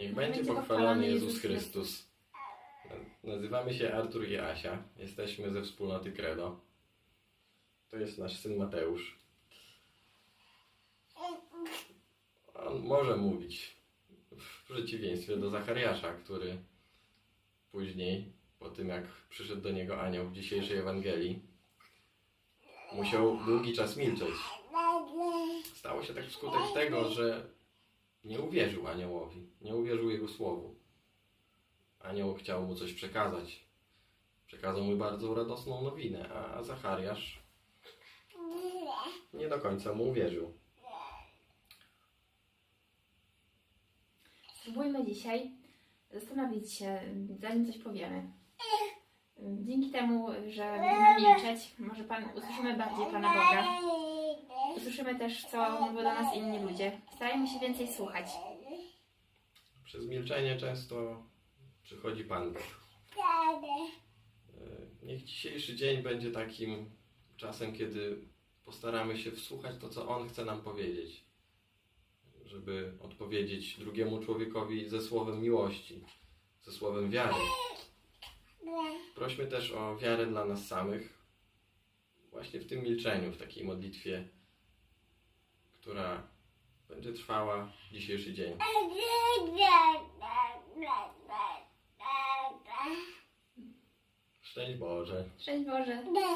Niech będzie pochwalony Jezus Chrystus. Nazywamy się Artur i Asia. Jesteśmy ze wspólnoty Credo. To jest nasz syn Mateusz. On może mówić. W przeciwieństwie do Zachariasza, który później, po tym jak przyszedł do niego anioł w dzisiejszej Ewangelii, musiał długi czas milczeć. Stało się tak wskutek tego, że nie uwierzył aniołowi, nie uwierzył jego słowu. Anioł chciał mu coś przekazać. Przekazał mu bardzo radosną nowinę, a Zachariasz nie do końca mu uwierzył. Spróbujmy dzisiaj zastanowić się, zanim coś powiemy. Dzięki temu, że będziemy milczeć, może Pan, usłyszymy bardziej Pana Boga. Usłyszymy też, co mówią do nas inni ludzie. Starajmy się więcej słuchać. Przez milczenie często przychodzi Pan Bóg. E, Niech dzisiejszy dzień będzie takim czasem, kiedy postaramy się wsłuchać to, co On chce nam powiedzieć. Żeby odpowiedzieć drugiemu człowiekowi ze słowem miłości, ze słowem wiary. Prośmy też o wiarę dla nas samych, właśnie w tym milczeniu, w takiej modlitwie, która będzie trwała dzisiejszy dzień. Szczęść Boże. Szczęść Boże.